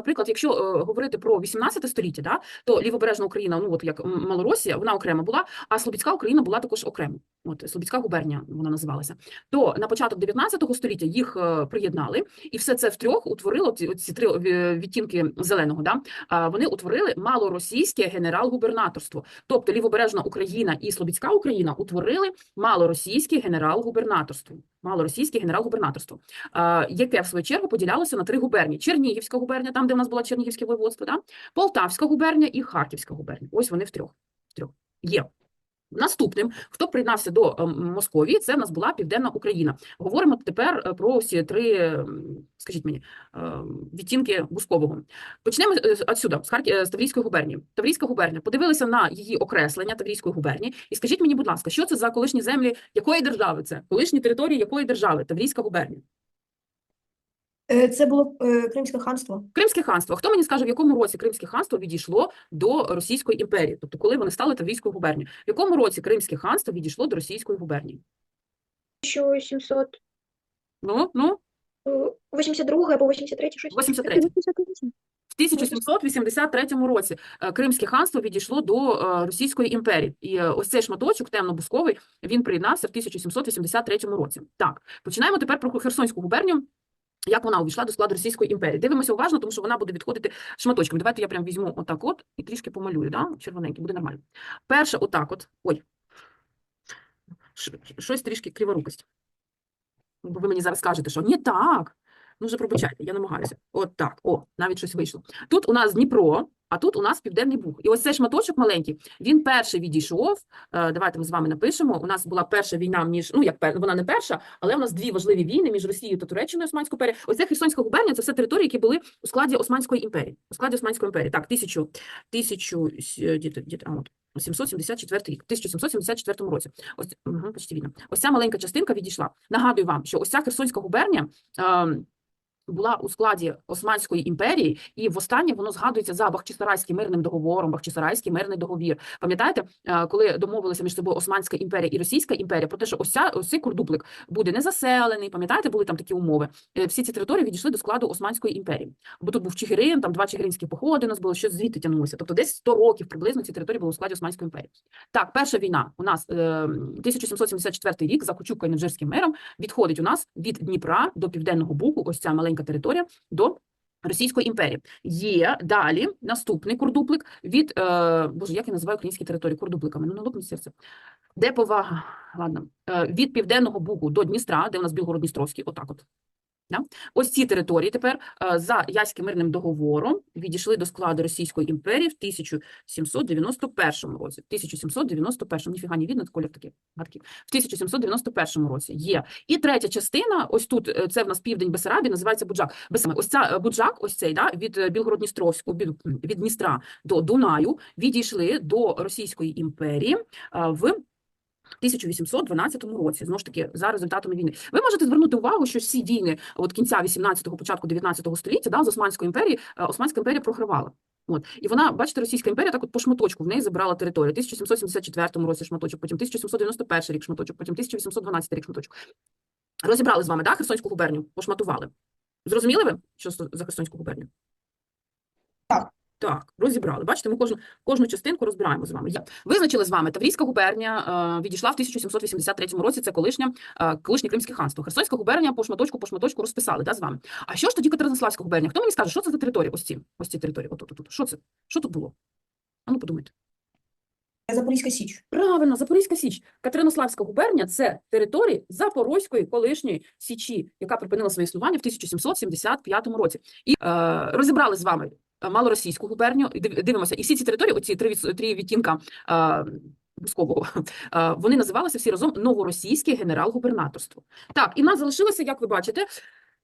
Наприклад, якщо е, говорити про 18 століття, да, то лівобережна Україна, ну от як Малоросія, вона окремо була, а Слобідська Україна була також окремо. От Слобідська губернія вона називалася. То на початок 19 століття їх е, приєднали, і все це втрьох утворило ці, ці три е, відтінки зеленого. Да, а, вони утворили малоросійське генерал-губернаторство. Тобто лівобережна Україна і Слобідська Україна утворили малоросійське генерал-губернаторство. Малоросійське генерал-губернаторство, а, яке в свою чергу поділялося на три губернії: Чернігівська губернія, там де в нас була Чернігівське воєводство, да? Полтавська губернія і Харківська губернія. Ось вони втрьох. втрьох. Є. Наступним, хто приєднався до ем, Московії, це в нас була Південна Україна. Говоримо тепер е, про всі три, ем, скажіть мені, ем, відтінки Бускового. Почнемо е, отсюда, з, Харкі... е, з Таврійської губернії. Таврійська губернія. Подивилися на її окреслення Таврійської губернії. І скажіть мені, будь ласка, що це за колишні землі якої держави це? Колишні території якої держави? Таврійська губернія. Е, Це було е, Кримське ханство. Кримське ханство. Хто мені скаже, в якому році Кримське ханство відійшло до Російської імперії? Тобто, коли вони стали Таврійською губернією? В якому році Кримське ханство відійшло до Російської губернії? 1782 Ну, ну, або 83 щось. 83. В 1783 році е, Кримське ханство відійшло до е, Російської імперії. І е, ось цей шматочок темно-бусковий, він приєднався в 1783 році. Так, починаємо тепер про Херсонську губернію. Як вона увійшла до складу Російської імперії? Дивимося уважно, тому що вона буде відходити шматочками. Давайте я прям візьму отак от і трішки помалюю, да? червоненький, буде нормально. Перше отак от. Ой. Щось трішки криворукость. Бо ви мені зараз скажете, що не так. Ну, вже пробачайте, я намагаюся. От так. О, навіть щось вийшло. Тут у нас Дніпро, а тут у нас Південний Буг. І ось цей шматочок маленький, він перший відійшов. Е, Давайте ми з вами напишемо. У нас була перша війна між, ну як пер, вона не перша, але у нас дві важливі війни між Росією та Туреччиною Османською імперією. Ось це Херсонська губернія, це все території, які були у складі Османської імперії. У складі Османської імперії. Так, тисячу, тисячу, с- діти, діти, а, от, 774 рік, в 1774 році. Ось, угу, почти війна. Ось ця маленька частинка відійшла. Нагадую вам, що ось ця Херсонська губернія ем, була у складі Османської імперії, і востаннє воно згадується за Бахчисарайським мирним договором, Бахчисарайський мирний договір. Пам'ятаєте, е, коли домовилися між собою Османська імперія і Російська імперія про те, що ось, ця, ось цей курдуплик буде не заселений, пам'ятаєте, були там такі умови. Е, Всі ці території відійшли до складу Османської імперії. Бо тут був Чигирин, там два чигиринські походи у нас було, що звідти тягнулося. Тобто десь 100 років приблизно ці території були у складі Османської імперії. Так, перша війна у нас е, 1774 рік за Кучука і Невжирським миром відходить у нас від Дніпра до Південного Бугу, ось ця маленька територія, до Російської імперії. Є далі наступний курдуплик від, е, боже, як я називаю українські території курдупликами? Ну, не лопне серце. Де повага? Ладно. Е, від Південного Бугу до Дністра, де у нас Білгород-Дністровський, отак от. Да? Ось ці території тепер е, за Яським мирним договором відійшли до складу Російської імперії в 1791 році. В 1791, ніфіга не видно, колір такий гадкий. В 1791 році є. І третя частина, ось тут, е, це в нас південь Бесарабії, називається Буджак. Бесами. Ось ця е, Буджак, ось цей, да, від Білгород-Дністровського, від, Дністра до Дунаю, відійшли до Російської імперії в 1812 році, знову ж таки, за результатами війни. Ви можете звернути увагу, що всі війни от кінця 18-го, початку 19-го століття, да, з Османської імперії, е, Османська імперія програвала. От. І вона, бачите, Російська імперія так от по шматочку в неї забрала територію. В 1774 році шматочок, потім 1791 рік шматочок, потім 1812 рік шматочок. Розібрали з вами, да, Херсонську губернію, пошматували. Зрозуміли ви, що за Херсонську губернію? Так. Розібрали. Бачите, ми кожну, кожну частинку розбираємо з вами. Визначили з вами, Таврійська губернія е, відійшла в 1783 році, це колишня, е, колишнє Кримське ханство. Херсонська губернія по шматочку, по шматочку розписали да, з вами. А що ж тоді Катеринославська губернія? Хто мені скаже, що це за території? Ось ці, ось ці території. От, от, от. Що це? Що тут було? А ну подумайте. Запорізька Січ. Правильно, Запорізька Січ. Катеринославська губернія – це території Запорозької колишньої Січі, яка припинила своє існування в 1775 році. І е, розібрали з вами малоросійську губернію. Дивимося, і всі ці території, оці три, три відтінка е, Бускового, е, вони називалися всі разом Новоросійське генерал-губернаторство. Так, і в нас залишилося, як ви бачите,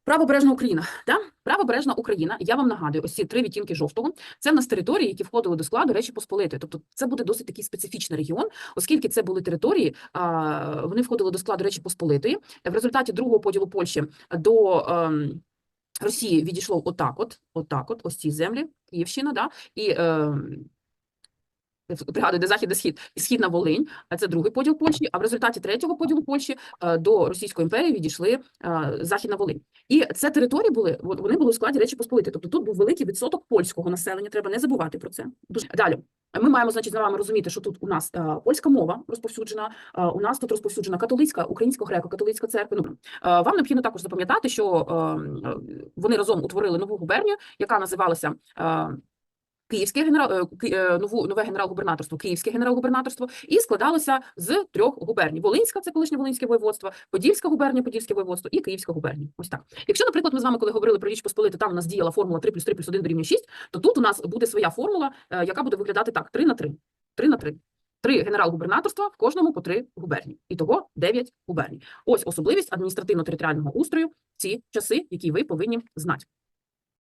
Правобережна Україна. Да? Правобережна Україна, я вам нагадую, ось ці три відтінки жовтого, це в нас території, які входили до складу Речі Посполитої. Тобто це буде досить такий специфічний регіон, оскільки це були території, вони входили до складу Речі Посполитої. В результаті другого поділу Польщі до ем, Росії відійшло отак от, отак от, ось ці землі, Київщина, да? і ем, пригадую, де захід, де схід, і східна Волинь, а це другий поділ Польщі, а в результаті третього поділу Польщі е, до Російської імперії відійшли е, Західна Волинь. І це території були, вони були у складі Речі Посполитої, тобто тут був великий відсоток польського населення, треба не забувати про це. Дуже далі. Ми маємо, значить, з вами розуміти, що тут у нас е, польська мова розповсюджена, е, у нас тут розповсюджена католицька, українсько-греко-католицька церква. Ну, е, вам необхідно також запам'ятати, що е, е, вони разом утворили нову губернію, яка називалася е, Київське генерал, е, е, нову, нове генерал-губернаторство, Київське генерал-губернаторство, і складалося з трьох губерній. Волинська, це колишнє Волинське воєводство, Подільська губернія, Подільське воєводство і Київська губернія. Ось так. Якщо, наприклад, ми з вами, коли говорили про Річ Посполити, там у нас діяла формула 3 плюс 3 плюс 1 дорівнює 6, то тут у нас буде своя формула, е, яка буде виглядати так: 3 на 3. 3 на 3. Три генерал-губернаторства, в кожному по три губернії. Ітого 9 губерній. Ось особливість адміністративно-територіального устрою в ці часи, які ви повинні знати.